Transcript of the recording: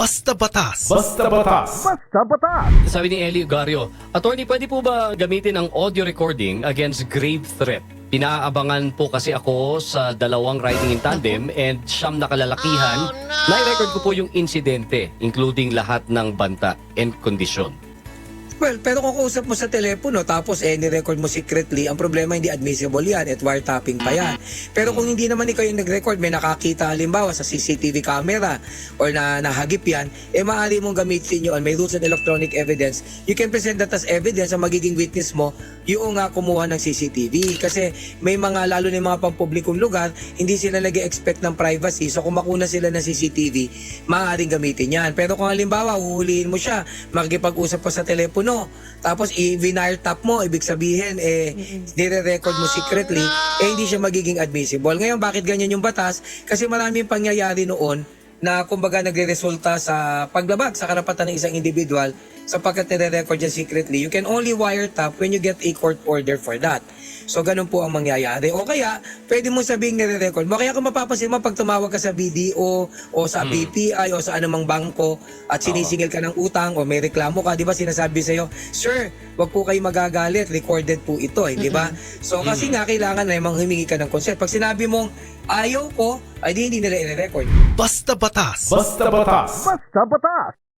Basta batas. Basta batas. Sabi ni Eli Ugario, Attorney, pwede po ba gamitin ang audio recording against grave threat? Pinaabangan po kasi ako sa dalawang riding in tandem and siyam na kalalakihan. Nai-record ko po yung insidente, including lahat ng banta and kondisyon. Well, pero kung kausap mo sa telepono tapos eh ni-record mo secretly, ang problema hindi admissible yan at wiretapping pa yan. Pero kung hindi naman ikaw yung nag-record, may nakakita halimbawa sa CCTV camera or na nahagip yan, eh maaari mong gamitin yun. May rules and electronic evidence. You can present that as evidence ang magiging witness mo yung nga kumuha ng CCTV. Kasi may mga, lalo na mga pampublikong lugar, hindi sila nag expect ng privacy. So kung makuna sila ng CCTV, maaaring gamitin yan. Pero kung halimbawa, huhulihin mo siya, makikipag-usap pa sa telepono, tapos i-wire tap mo, ibig sabihin, eh, nire-record mo secretly, eh, hindi siya magiging admissible. Ngayon, bakit ganyan yung batas? Kasi maraming pangyayari noon na kumbaga nagre-resulta sa paglabag sa karapatan ng isang individual sapagkat nire-record yan secretly. You can only wiretap when you get a court order for that. So, ganun po ang mangyayari. O kaya, pwede mo sabihin nire-record mo. Kaya kung mapapansin mo, pag tumawag ka sa BDO o sa PPI o sa anumang bangko at sinisingil ka ng utang o may reklamo ka, di ba sinasabi sa'yo, Sir, wag po kayo magagalit, recorded po ito, eh, di ba? So, kasi nga, kailangan na humingi ka ng consent. Pag sinabi mong, ayaw ko, ay di hindi nila i-record. Basta batas. Basta batas. Basta batas.